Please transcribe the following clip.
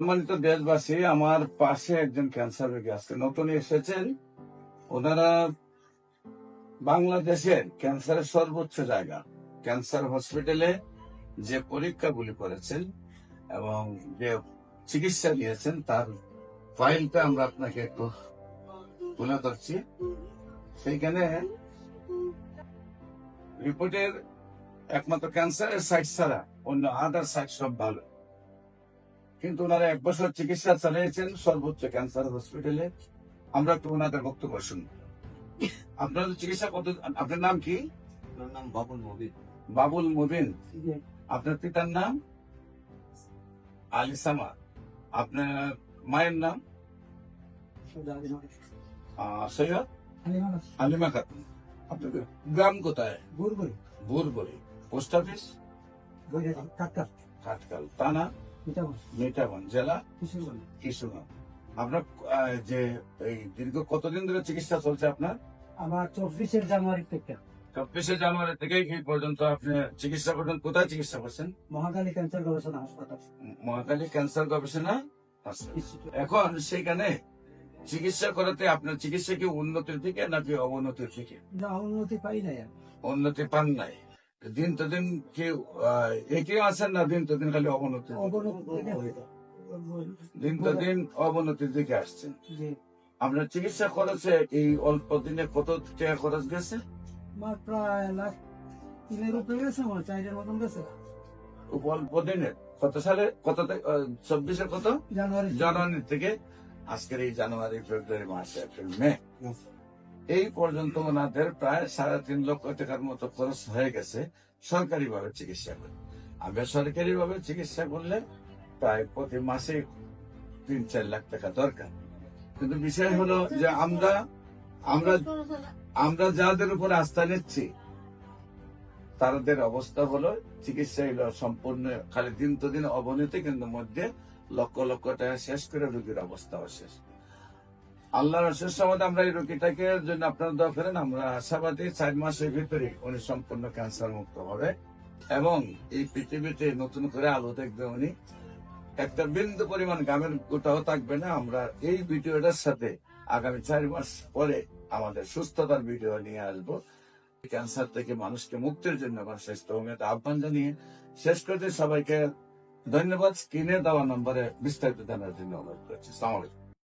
সম্মানিত দেশবাসী আমার পাশে একজন ক্যান্সার রোগী আছে নতুন এসেছেন। ওনারা বাংলাদেশের ক্যান্সারের সর্বোচ্চ জায়গা। ক্যান্সার হসপিটালে যে পরীক্ষাগুলি করেছেন এবং যে চিকিৎসা নিয়েছেন, তার ফাইলটা আমরা আপনাকে একটু তুলে ধরছি। সেইখানে রিপোর্টের একমাত্র ক্যান্সারের সাইট ছাড়া অন্য আদার সাইট সব ভালো। কিন্তু ওনারা এক বছর চিকিৎসা চালিয়েছেন সর্বোচ্চ ক্যান্সার হসপিটালে আমরা একটু ওনাদের বক্তব্য শুনব আপনাদের চিকিৎসা কত আপনার নাম কি? নাম বাবুল মবিন। বাবুল মুবিন। আপনার পিতার নাম? আলিসামা। আপনার মায়ের নাম? সৈয়দ আলিমা খাতুন। আপনার গ্রাম কোথায়? Bhurbari post office? কাটকাল। থানা মিঠাগঞ্জ। জেলা কিশোরগঞ্জ। আপনার যে এই দীর্ঘ কতদিন ধরে চিকিৎসা চলছে আপনার? আমার চব্বিশের জানুয়ারি থেকে। চব্বিশে জানুয়ারি থেকে এই পর্যন্ত আপনি চিকিৎসা করছেন কোথায় চিকিৎসা করছেন? মহাকালী ক্যান্সার গবেষণা হাসপাতাল। মহাকালী ক্যান্সার গবেষণা হাসপাতাল। এখন সেখানে চিকিৎসা করাতে আপনার চিকিৎসা কি উন্নতির দিকে নাকি অবনতির দিকে? না উন্নতি পাই নাই উন্নতি পান নাই। দিন তো দিন কি আহ, একে আছেন না দিন তো দিন খালি অবনতি দিন তো দিন অবনতির দিকে আসছেন আপনার চিকিৎসা খরচে এই অল্প দিনে কত টাকা খরচ গেছে? আমার প্রায় লাখ তিনের উপরে গেছে আমার মতন গেছে। অল্প দিনে। কত সালে? কত কত? জানুয়ারি। জানুয়ারি থেকে আজকের এই জানুয়ারি ফেব্রুয়ারি মার্চ এপ্রিল মে। এই পর্যন্ত ওনাদের প্রায় সাড়ে তিন লক্ষ টাকার মতো খরচ হয়ে গেছে সরকারি ভাবে চিকিৎসা করে। আর বেসরকারি ভাবে চিকিৎসা করলে প্রায় প্রতি মাসে তিন চার লাখ টাকা দরকার। কিন্তু বিষয় হলো যে আমরা আমরা আমরা যাদের উপর আস্থা নিচ্ছি, তাদের অবস্থা হলো চিকিৎসা হলো সম্পূর্ণ খালি দিন তো দিন অবনতি, কিন্তু মধ্যে লক্ষ লক্ষ টাকা শেষ করে রোগীর অবস্থাও শেষ। আল্লাহর অশেষ সময় আমরা এই রোগীটাকে জন্য আপনারা দোয়া করেন, আমরা আশাবাদী চার মাসের ভিতরে উনি সম্পূর্ণ ক্যান্সার মুক্ত হবে। এবং এই পৃথিবীতে নতুন করে আলো দেখবে উনি। একটা বিন্দু পরিমাণ গ্রামের কোথাও থাকবে না, আমরা এই ভিডিওটার সাথে আগামী চার মাস পরে আমাদের সুস্থতার ভিডিও নিয়ে আসব। ক্যান্সার থেকে মানুষকে মুক্তির জন্য আমার স্বাস্থ্য হোমিওতে আহ্বান জানিয়ে শেষ করতে সবাইকে ধন্যবাদ। স্ক্রিনে দেওয়া নম্বরে বিস্তারিত জানার জন্য অনুরোধ করছি। সালামালাইকুম